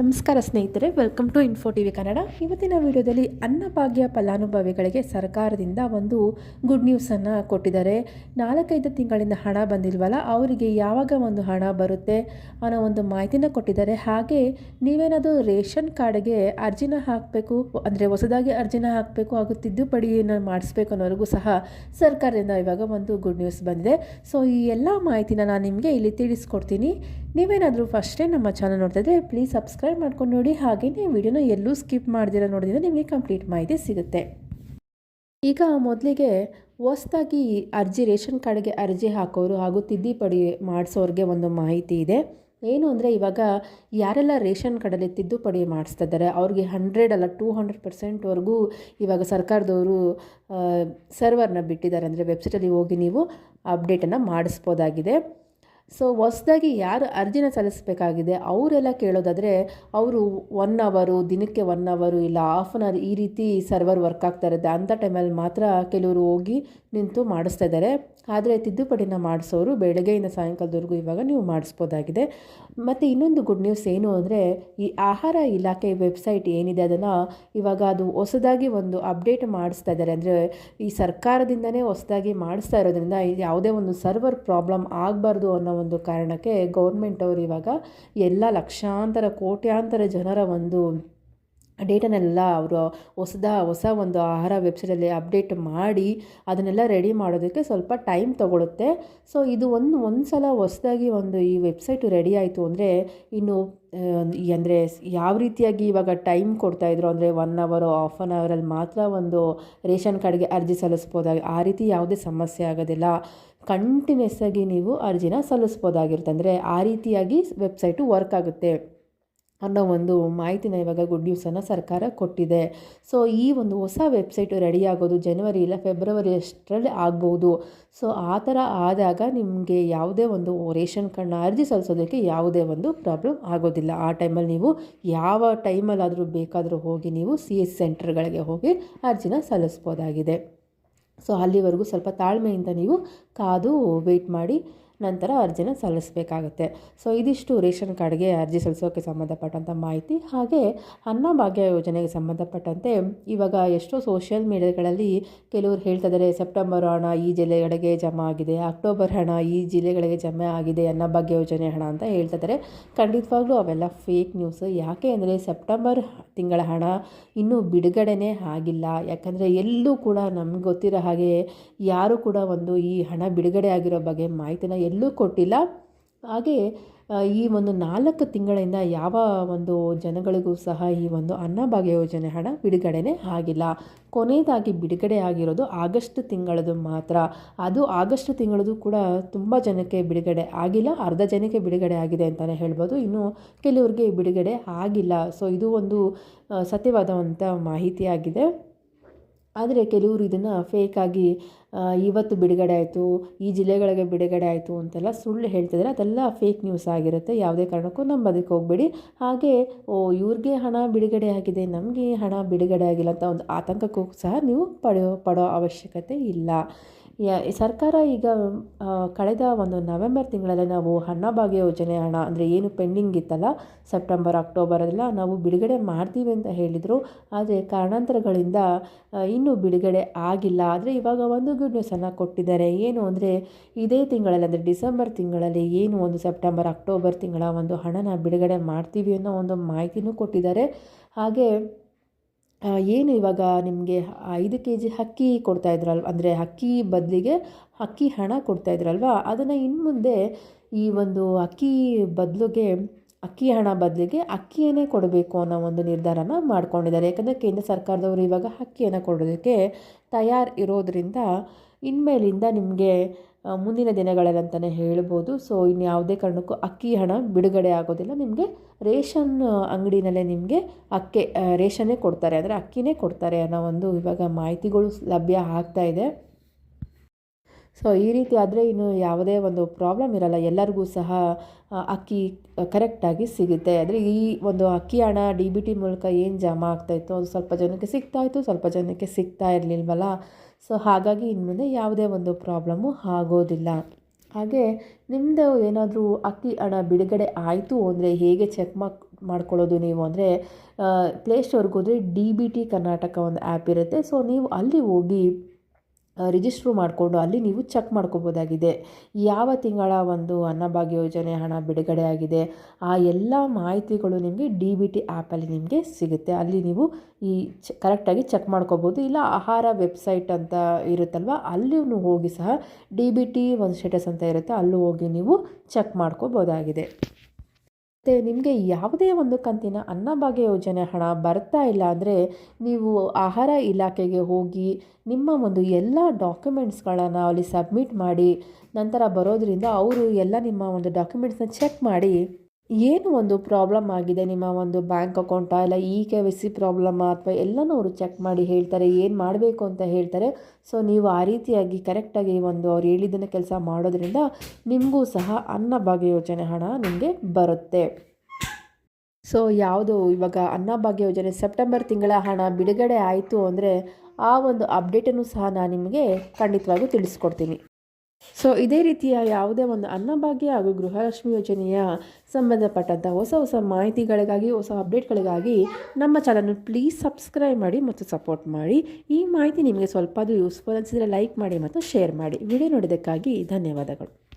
ನಮಸ್ಕಾರ ಸ್ನೇಹಿತರೆ welcome to info T V Kannada ಇವತ್ತಿನ ವಿಡಿಯೋದಲ್ಲಿ ಅನ್ನಭಾಗ್ಯ ಫಲಾನುಭವಿಗಳಿಗೆ ಸರ್ಕಾರದಿಂದ ಒಂದು ಗುಡ್ ನ್ಯೂಸನ್ನು ಕೊಟ್ಟಿದ್ದಾರೆ. ನಾಲ್ಕೈದು ತಿಂಗಳಿಂದ ಹಣ ಬಂದಿಲ್ವಲ್ಲ, ಅವರಿಗೆ ಯಾವಾಗ ಒಂದು ಹಣ ಬರುತ್ತೆ ಅನ್ನೋ ಒಂದು ಮಾಹಿತಿನ ಕೊಟ್ಟಿದ್ದಾರೆ. ಹಾಗೆ ನೀವೇನಾದರೂ ರೇಷನ್ ಕಾರ್ಡ್ಗೆ ಅರ್ಜಿನ ಹಾಕಬೇಕು, ಅಂದರೆ ಹೊಸದಾಗಿ ಅರ್ಜಿನ ಹಾಕಬೇಕು, ಹಾಗೂ ತಿದ್ದುಪಡಿಯನ್ನು ಮಾಡಿಸ್ಬೇಕು ಅನ್ನೋರಿಗೂ ಸಹ ಸರ್ಕಾರದಿಂದ ಇವಾಗ ಒಂದು ಗುಡ್ ನ್ಯೂಸ್ ಬಂದಿದೆ. ಸೊ ಈ ಎಲ್ಲ ಮಾಹಿತಿನ ನಾನು ನಿಮಗೆ ಇಲ್ಲಿ ತಿಳಿಸ್ಕೊಡ್ತೀನಿ. ನೀವೇನಾದರೂ ಫಸ್ಟೇ ನಮ್ಮ ಚಾನಲ್ ನೋಡ್ತಾ ಇದ್ದರೆ ಪ್ಲೀಸ್ ಸಬ್ಸ್ಕ್ರೈಬ್ ಮಾಡ್ಕೊಂಡು ನೋಡಿ. ಹಾಗೆಯೇ ವಿಡಿಯೋನ ಎಲ್ಲೂ ಸ್ಕಿಪ್ ಮಾಡ್ದಿರ ನೋಡಿದ್ರೆ ನಿಮಗೆ ಕಂಪ್ಲೀಟ್ ಮಾಹಿತಿ ಸಿಗುತ್ತೆ. ಈಗ ಮೊದಲಿಗೆ ಹೊಸ್ದಾಗಿ ಅರ್ಜಿ, ರೇಷನ್ ಕಾರ್ಡ್ಗೆ ಅರ್ಜಿ ಹಾಕೋರು ಹಾಗೂ ತಿದ್ದುಪಡಿ ಮಾಡಿಸೋರಿಗೆ ಒಂದು ಮಾಹಿತಿ ಇದೆ. ಏನು ಅಂದರೆ ಇವಾಗ ಯಾರೆಲ್ಲ ರೇಷನ್ ಕಾರ್ಡಲ್ಲಿ ತಿದ್ದುಪಡಿ ಮಾಡಿಸ್ತಾ ಇದ್ದಾರೆ ಅವ್ರಿಗೆ ಹಂಡ್ರೆಡ್ ಅಲ್ಲ ಟೂ ಹಂಡ್ರೆಡ್ ಪರ್ಸೆಂಟ್ವರೆಗೂ ಇವಾಗ ಸರ್ಕಾರದವರು ಸರ್ವರ್ನ ಬಿಟ್ಟಿದ್ದಾರೆ. ಅಂದರೆ ವೆಬ್ಸೈಟಲ್ಲಿ ಹೋಗಿ ನೀವು ಅಪ್ಡೇಟನ್ನು ಮಾಡಿಸ್ಬೋದಾಗಿದೆ. ಸೊ ಹೊಸ್ದಾಗಿ ಯಾರು ಅರ್ಜಿನ ಸಲ್ಲಿಸಬೇಕಾಗಿದೆ? ಅವರೆಲ್ಲ ಕೇಳೋದಾದರೆ, ಅವರು ಒನ್ ಅವರು ದಿನಕ್ಕೆ ಒನ್ ಅವರು ಇಲ್ಲ ಹಾಫ್ ಆನ್ ಅವರ್ ಈ ರೀತಿ ಸರ್ವರ್ ವರ್ಕ್ ಆಗ್ತಾ ಇರುತ್ತೆ. ಅಂಥ ಟೈಮಲ್ಲಿ ಮಾತ್ರ ಕೆಲವರು ಹೋಗಿ ನಿಂತು ಮಾಡಿಸ್ತಾ ಇದ್ದಾರೆ. ಆದರೆ ತಿದ್ದುಪಡಿನ ಮಾಡಿಸೋರು ಬೆಳಗ್ಗೆಯಿಂದ ಸಾಯಂಕಾಲದವರೆಗೂ ಇವಾಗ ನೀವು ಮಾಡಿಸ್ಬೋದಾಗಿದೆ. ಮತ್ತು ಇನ್ನೊಂದು ಗುಡ್ ನ್ಯೂಸ್ ಏನು ಅಂದರೆ, ಈ ಆಹಾರ ಇಲಾಖೆ ವೆಬ್ಸೈಟ್ ಏನಿದೆ ಅದನ್ನು ಇವಾಗ ಅದು ಹೊಸದಾಗಿ ಒಂದು ಅಪ್ಡೇಟ್ ಮಾಡಿಸ್ತಾ ಇದ್ದಾರೆ. ಅಂದರೆ ಈ ಸರ್ಕಾರದಿಂದನೇ ಹೊಸದಾಗಿ ಮಾಡಿಸ್ತಾ ಇರೋದ್ರಿಂದ ಯಾವುದೇ ಒಂದು ಸರ್ವರ್ ಪ್ರಾಬ್ಲಮ್ ಆಗಬಾರ್ದು ಅನ್ನೋ ಒಂದು ಕಾರಣಕ್ಕೆ ಗೌರ್ಮೆಂಟ್ ಅವರು ಇವಾಗ ಎಲ್ಲ ಲಕ್ಷಾಂತರ ಕೋಟ್ಯಾಂತರ ಜನರ ಒಂದು ಡೇಟನ್ನೆಲ್ಲ ಅವರು ಹೊಸದ, ಹೊಸ ಒಂದು ಆಹಾರ ವೆಬ್ಸೈಟಲ್ಲಿ ಅಪ್ಡೇಟ್ ಮಾಡಿ ಅದನ್ನೆಲ್ಲ ರೆಡಿ ಮಾಡೋದಕ್ಕೆ ಸ್ವಲ್ಪ ಟೈಮ್ ತೊಗೊಳುತ್ತೆ. ಸೊ ಇದು ಒಂದು ಒಂದು ಸಲ ಹೊಸದಾಗಿ ಒಂದು ಈ ವೆಬ್ಸೈಟು ರೆಡಿ ಆಯಿತು ಅಂದರೆ ಇನ್ನು ಅಂದರೆ ಯಾವ ರೀತಿಯಾಗಿ ಇವಾಗ ಟೈಮ್ ಕೊಡ್ತಾಯಿದ್ರು ಅಂದರೆ ಒನ್ ಅವರು ಹಾಫ್ ಆನ್ ಅವರಲ್ಲಿ ಮಾತ್ರ ಒಂದು ರೇಷನ್ ಕಾರ್ಡ್ಗೆ ಅರ್ಜಿ ಸಲ್ಲಿಸ್ಬೋದಾಗಿ ಆ ರೀತಿ ಯಾವುದೇ ಸಮಸ್ಯೆ ಆಗೋದಿಲ್ಲ. ಕಂಟಿನ್ಯೂಸ್ ಆಗಿ ನೀವು ಅರ್ಜಿನ ಸಲ್ಲಿಸ್ಬೋದಾಗಿರುತ್ತೆ. ಅಂದರೆ ಆ ರೀತಿಯಾಗಿ ವೆಬ್ಸೈಟು ವರ್ಕ್ ಆಗುತ್ತೆ. ಅನ್ನೋ ಒಂದು ಮಾಹಿತಿನ ಇವಾಗ ಗುಡ್ ನ್ಯೂಸನ್ನು ಸರ್ಕಾರ ಕೊಟ್ಟಿದೆ. ಸೊ ಈ ಒಂದು ಹೊಸ ವೆಬ್ಸೈಟು ರೆಡಿ ಆಗೋದು ಜನವರಿ ಇಲ್ಲ ಫೆಬ್ರವರಿ ಅಷ್ಟರಲ್ಲಿ ಆಗ್ಬೋದು. ಸೊ ಆ ಥರ ಆದಾಗ ನಿಮಗೆ ಯಾವುದೇ ಒಂದು ರೇಷನ್ ಕಾರ್ಡ್ನ ಅರ್ಜಿ ಸಲ್ಲಿಸೋದಕ್ಕೆ ಯಾವುದೇ ಒಂದು ಪ್ರಾಬ್ಲಮ್ ಆಗೋದಿಲ್ಲ. ಆ ಟೈಮಲ್ಲಿ ನೀವು ಯಾವ ಟೈಮಲ್ಲಾದರೂ ಬೇಕಾದರೂ ಹೋಗಿ ನೀವು ಸಿ ಎಸ್ ಸೆಂಟರ್ಗಳಿಗೆ ಹೋಗಿ ಅರ್ಜಿನ ಸಲ್ಲಿಸ್ಬೋದಾಗಿದೆ. ಸೊ ಅಲ್ಲಿವರೆಗೂ ಸ್ವಲ್ಪ ತಾಳ್ಮೆಯಿಂದ ನೀವು ಕಾದು ವೆಯ್ಟ್ ಮಾಡಿ ನಂತರ ಅರ್ಜಿನ ಸಲ್ಲಿಸಬೇಕಾಗುತ್ತೆ. ಸೊ ಇದಿಷ್ಟು ರೇಷನ್ ಕಾರ್ಡ್ಗೆ ಅರ್ಜಿ ಸಲ್ಲಿಸೋಕ್ಕೆ ಸಂಬಂಧಪಟ್ಟಂಥ ಮಾಹಿತಿ ಹಾಗೆ ಅನ್ನಭಾಗ್ಯ ಯೋಜನೆಗೆ ಸಂಬಂಧಪಟ್ಟಂತೆ ಇವಾಗ ಎಷ್ಟೋ ಸೋಷಿಯಲ್ ಮೀಡಿಯಾಗಳಲ್ಲಿ ಕೆಲವರು ಹೇಳ್ತಿದ್ದಾರೆ, ಸೆಪ್ಟೆಂಬರ್ ಹಣ ಈ ಜಿಲ್ಲೆಗಳಿಗೆ ಜಮಾ ಆಗಿದೆ, ಅಕ್ಟೋಬರ್ ಹಣ ಈ ಜಿಲ್ಲೆಗಳಿಗೆ ಜಮೆ ಆಗಿದೆ ಅನ್ನಭಾಗ್ಯ ಯೋಜನೆ ಹಣ ಅಂತ ಹೇಳ್ತಿದ್ದಾರೆ. ಖಂಡಿತವಾಗ್ಲೂ ಅವೆಲ್ಲ ಫೇಕ್ ನ್ಯೂಸ್ ಯಾಕೆ ಅಂದರೆ ಸೆಪ್ಟೆಂಬರ್ ತಿಂಗಳ ಹಣ ಇನ್ನೂ ಬಿಡುಗಡೆನೇ ಆಗಿಲ್ಲ. ಯಾಕಂದರೆ ಎಲ್ಲೂ ಕೂಡ ನಮ್ಗೆ ಗೊತ್ತಿರೋ ಹಾಗೆ ಯಾರು ಕೂಡ ಒಂದು ಈ ಹಣ ಬಿಡುಗಡೆ ಆಗಿರೋ ಬಗ್ಗೆ ಮಾಹಿತಿನ ಎಲ್ಲೂ ಕೊಟ್ಟಿಲ್ಲ. ಹಾಗೆ ಈ ಒಂದು ನಾಲ್ಕು ತಿಂಗಳಿಂದ ಯಾವ ಒಂದು ಜನಗಳಿಗೂ ಸಹ ಈ ಒಂದು ಅನ್ನಭಾಗ್ಯ ಯೋಜನೆ ಹಣ ಬಿಡುಗಡೆನೇ ಆಗಿಲ್ಲ. ಕೊನೆಯದಾಗಿ ಬಿಡುಗಡೆ ಆಗಿರೋದು ಆಗಸ್ಟ್ ತಿಂಗಳದು ಮಾತ್ರ. ಅದು ಆಗಸ್ಟ್ ತಿಂಗಳದು ಕೂಡ ತುಂಬ ಜನಕ್ಕೆ ಬಿಡುಗಡೆ ಆಗಿಲ್ಲ. ಅರ್ಧ ಜನಕ್ಕೆ ಬಿಡುಗಡೆ ಆಗಿದೆ ಅಂತಲೇ ಹೇಳ್ಬೋದು. ಇನ್ನು ಕೆಲವರಿಗೆ ಬಿಡುಗಡೆ ಆಗಿಲ್ಲ. ಸೊ ಇದು ಒಂದು ಸತ್ಯವಾದಂಥ ಮಾಹಿತಿಯಾಗಿದೆ. ಆದರೆ ಕೆಲವರು ಇದನ್ನು ಫೇಕಾಗಿ ಇವತ್ತು ಬಿಡುಗಡೆ ಆಯಿತು, ಈ ಜಿಲ್ಲೆಗಳಿಗೆ ಬಿಡುಗಡೆ ಆಯಿತು ಅಂತೆಲ್ಲ ಸುಳ್ಳು ಹೇಳ್ತಿದ್ದಾರೆ ಅದೆಲ್ಲ ಫೇಕ್ ನ್ಯೂಸ್ ಆಗಿರುತ್ತೆ. ಯಾವುದೇ ಕಾರಣಕ್ಕೂ ನಂಬೋದಕ್ಕೆ ಹೋಗಬೇಡಿ. ಹಾಗೆ, ಓ, ಇವ್ರಿಗೆ ಹಣ ಬಿಡುಗಡೆ ಆಗಿದೆ, ನಮಗೆ ಹಣ ಬಿಡುಗಡೆ ಆಗಿಲ್ಲ ಅಂತ ಒಂದು ಆತಂಕಕ್ಕೂ ಸಹ ನೀವು ಪಡೆಯೋ ಪಡೋ ಅವಶ್ಯಕತೆ ಇಲ್ಲ. ಸರ್ಕಾರ ಈಗ ಕಳೆದ ಒಂದು ನವೆಂಬರ್ ತಿಂಗಳಲ್ಲಿ ನಾವು ಅನ್ನಭಾಗ್ಯ ಯೋಜನೆ ಹಣ ಅಂದರೆ ಏನು ಪೆಂಡಿಂಗ್ ಇತ್ತಲ್ಲ, ಸೆಪ್ಟೆಂಬರ್ ಅಕ್ಟೋಬರಲ್ಲ ನಾವು ಬಿಡುಗಡೆ ಮಾಡ್ತೀವಿ ಅಂತ ಹೇಳಿದರು. ಆದರೆ ಕಾರಣಾಂತರಗಳಿಂದ ಇನ್ನೂ ಬಿಡುಗಡೆ ಆಗಿಲ್ಲ. ಆದರೆ ಇವಾಗ ಒಂದು ಗುಡ್ ನ್ಯೂಸನ್ನು ಕೊಟ್ಟಿದ್ದಾರೆ. ಏನು ಅಂದರೆ ಇದೇ ತಿಂಗಳಲ್ಲಿ ಅಂದರೆ ಡಿಸೆಂಬರ್ ತಿಂಗಳಲ್ಲಿ ಏನು ಒಂದು ಸೆಪ್ಟೆಂಬರ್, ಅಕ್ಟೋಬರ್ ತಿಂಗಳ ಒಂದು ಹಣನ ಬಿಡುಗಡೆ ಮಾಡ್ತೀವಿ ಅನ್ನೋ ಒಂದು ಮಾಹಿತಿನೂ ಕೊಟ್ಟಿದ್ದಾರೆ. ಹಾಗೆ ಏನು ಇವಾಗ ನಿಮಗೆ ಐದು ಕೆ ಜಿ ಅಕ್ಕಿ ಕೊಡ್ತಾ ಇದ್ರಲ್ವ? ಅಂದರೆ ಅಕ್ಕಿ ಬದಲಿಗೆ ಅಕ್ಕಿ ಹಣ ಕೊಡ್ತಾ ಇದ್ರಲ್ವ? ಅದನ್ನು ಇನ್ನು ಮುಂದೆ ಈ ಒಂದು ಅಕ್ಕಿ ಬದಲಿಗೆ, ಅಕ್ಕಿ ಹಣ ಬದಲಿಗೆ ಅಕ್ಕಿಯನ್ನೇ ಕೊಡಬೇಕು ಅನ್ನೋ ಒಂದು ನಿರ್ಧಾರನ ಮಾಡ್ಕೊಂಡಿದ್ದಾರೆ. ಯಾಕಂದರೆ ಕೇಂದ್ರ ಸರ್ಕಾರದವರು ಇವಾಗ ಅಕ್ಕಿಯನ್ನು ಕೊಡೋದಕ್ಕೆ ತಯಾರು ಇರೋದರಿಂದ ಇನ್ಮೇಲಿಂದ ನಿಮಗೆ ಮುಂದಿನ ದಿನಗಳಲ್ಲಿ ಅಂತಲೇ ಹೇಳ್ಬೋದು. ಸೊ ಇನ್ನು ಯಾವುದೇ ಕಾರಣಕ್ಕೂ ಅಕ್ಕಿ ಹಣ ಬಿಡುಗಡೆ ಆಗೋದಿಲ್ಲ. ನಿಮಗೆ ರೇಷನ್ ಅಂಗಡಿನಲ್ಲೇ ನಿಮಗೆ ಅಕ್ಕಿ ರೇಷನ್ನೇ ಕೊಡ್ತಾರೆ. ಅಂದರೆ ಅಕ್ಕಿನೇ ಕೊಡ್ತಾರೆ ಅನ್ನೋ ಒಂದು ಇವಾಗ ಮಾಹಿತಿಗಳು ಲಭ್ಯ ಆಗ್ತಾ ಇದೆ. ಸೊ ಈ ರೀತಿ ಆದರೆ ಇನ್ನು ಯಾವುದೇ ಒಂದು ಪ್ರಾಬ್ಲಮ್ ಇರಲ್ಲ. ಎಲ್ಲರಿಗೂ ಸಹ ಅಕ್ಕಿ ಕರೆಕ್ಟಾಗಿ ಸಿಗುತ್ತೆ. ಆದರೆ ಈ ಒಂದು ಅಕ್ಕಿ ಹಣ ಡಿ ಬಿ ಟಿ ಮೂಲಕ ಏನು ಜಮಾ ಆಗ್ತಾಯಿತ್ತು ಅದು ಸ್ವಲ್ಪ ಜನಕ್ಕೆ ಸಿಗ್ತಾಯಿತ್ತು ಸ್ವಲ್ಪ ಜನಕ್ಕೆ ಸಿಗ್ತಾ ಇರಲಿಲ್ವಲ್ಲ? ಸೊ ಹಾಗಾಗಿ ಇನ್ನು ಮುಂದೆ ಯಾವುದೇ ಒಂದು ಪ್ರಾಬ್ಲಮ್ಮು ಆಗೋದಿಲ್ಲ. ಹಾಗೆ ನಿಮ್ಮದು ಏನಾದರೂ ಅಕ್ಕಿ ಹಣ ಬಿಡುಗಡೆ ಆಯಿತು ಅಂದರೆ ಹೇಗೆ ಚೆಕ್ ಮಾಕ್ ಮಾಡ್ಕೊಳ್ಳೋದು ನೀವು ಅಂದರೆ ಪ್ಲೇಸ್ಟೋರ್ಗೆ ಹೋದರೆ ಡಿ ಬಿ ಟಿ ಕರ್ನಾಟಕ ಒಂದು ಆ್ಯಪ್ ಇರುತ್ತೆ. ಸೊ ನೀವು ಅಲ್ಲಿ ಹೋಗಿ ರಿಜಿಸ್ಟ್ರು ಮಾಡಿಕೊಂಡು ಅಲ್ಲಿ ನೀವು ಚೆಕ್ ಮಾಡ್ಕೋಬೋದಾಗಿದೆ. ಯಾವ ತಿಂಗಳ ಒಂದು ಅನ್ನಭಾಗ್ಯ ಯೋಜನೆ ಹಣ ಬಿಡುಗಡೆ ಆಗಿದೆ? ಆ ಎಲ್ಲ ಮಾಹಿತಿಗಳು ನಿಮಗೆ ಡಿ ಬಿ ಟಿ ಆ್ಯಪಲ್ಲಿ ನಿಮಗೆ ಸಿಗುತ್ತೆ. ಅಲ್ಲಿ ನೀವು ಈ ಚ ಕರೆಕ್ಟಾಗಿ ಚೆಕ್ ಮಾಡ್ಕೋಬೋದು. ಇಲ್ಲ ಆಹಾರ ವೆಬ್ಸೈಟ್ ಅಂತ ಇರುತ್ತಲ್ವ ಅಲ್ಲಿಯೂ ಹೋಗಿ ಸಹ ಡಿ ಬಿ ಟಿ ಒಂದು ಸ್ಟೇಟಸ್ ಅಂತ ಇರುತ್ತೆ. ಅಲ್ಲೂ ಹೋಗಿ ನೀವು ಚೆಕ್ ಮಾಡ್ಕೋಬೋದಾಗಿದೆ. ಮತ್ತು ನಿಮಗೆ ಯಾವುದೇ ಒಂದು ಕಂತಿನ ಅನ್ನಭಾಗ್ಯ ಯೋಜನೆ ಹಣ ಬರ್ತಾ ಇಲ್ಲ ಅಂದರೆ ನೀವು ಆಹಾರ ಇಲಾಖೆಗೆ ಹೋಗಿ ನಿಮ್ಮ ಒಂದು ಎಲ್ಲ ಡಾಕ್ಯುಮೆಂಟ್ಸ್ಗಳನ್ನು ಅಲ್ಲಿ ಸಬ್ಮಿಟ್ ಮಾಡಿ ನಂತರ ಬರೋದರಿಂದ ಅವರು ಎಲ್ಲ ನಿಮ್ಮ ಒಂದು ಡಾಕ್ಯುಮೆಂಟ್ಸ್ನ ಚೆಕ್ ಮಾಡಿ. ಏನು ಒಂದು ಪ್ರಾಬ್ಲಮ್ ಆಗಿದೆ? ನಿಮ್ಮ ಒಂದು ಬ್ಯಾಂಕ್ ಅಕೌಂಟಾ? ಇಲ್ಲ ಈ ಕೆ ವೈ ಸಿ ಪ್ರಾಬ್ಲಮ್ಮಾ ಅಥವಾ ಎಲ್ಲನೂ ಅವರು ಚೆಕ್ ಮಾಡಿ ಹೇಳ್ತಾರೆ, ಏನು ಮಾಡಬೇಕು ಅಂತ ಹೇಳ್ತಾರೆ. ಸೊ, ನೀವು ಆ ರೀತಿಯಾಗಿ ಕರೆಕ್ಟಾಗಿ ಒಂದು ಅವ್ರು ಹೇಳಿದ್ದನ್ನು ಕೆಲಸ ಮಾಡೋದ್ರಿಂದ ನಿಮಗೂ ಸಹ ಅನ್ನಭಾಗ್ಯ ಯೋಜನೆ ಹಣ ನಿಮಗೆ ಬರುತ್ತೆ. ಸೊ, ಯಾವುದು ಇವಾಗ ಅನ್ನಭಾಗ್ಯ ಯೋಜನೆ ಸೆಪ್ಟೆಂಬರ್ ತಿಂಗಳ ಹಣ ಬಿಡುಗಡೆ ಆಯಿತು ಅಂದರೆ ಆ ಒಂದು ಅಪ್ಡೇಟನ್ನು ಸಹ ನಾನು ನಿಮಗೆ ಖಂಡಿತವಾಗೂ ತಿಳಿಸ್ಕೊಡ್ತೀನಿ. ಸೊ ಇದೇ ರೀತಿಯ ಯಾವುದೇ ಒಂದು ಅನ್ನಭಾಗ್ಯ ಹಾಗೂ ಗೃಹಲಕ್ಷ್ಮಿ ಯೋಜನೆಯ ಸಂಬಂಧಪಟ್ಟಂಥ ಹೊಸ ಹೊಸ ಮಾಹಿತಿಗಳಿಗಾಗಿ, ಹೊಸ ಅಪ್ಡೇಟ್ಗಳಿಗಾಗಿ ನಮ್ಮ ಚಾನಲ್ನ ಪ್ಲೀಸ್ ಸಬ್ಸ್ಕ್ರೈಬ್ ಮಾಡಿ ಮತ್ತು ಸಪೋರ್ಟ್ ಮಾಡಿ. ಈ ಮಾಹಿತಿ ನಿಮಗೆ ಸ್ವಲ್ಪ ಯೂಸ್ಫುಲ್ ಅನಿಸಿದರೆ ಲೈಕ್ ಮಾಡಿ ಮತ್ತು ಶೇರ್ ಮಾಡಿ. ವಿಡಿಯೋ ನೋಡಿದ್ದಕ್ಕಾಗಿ ಧನ್ಯವಾದಗಳು.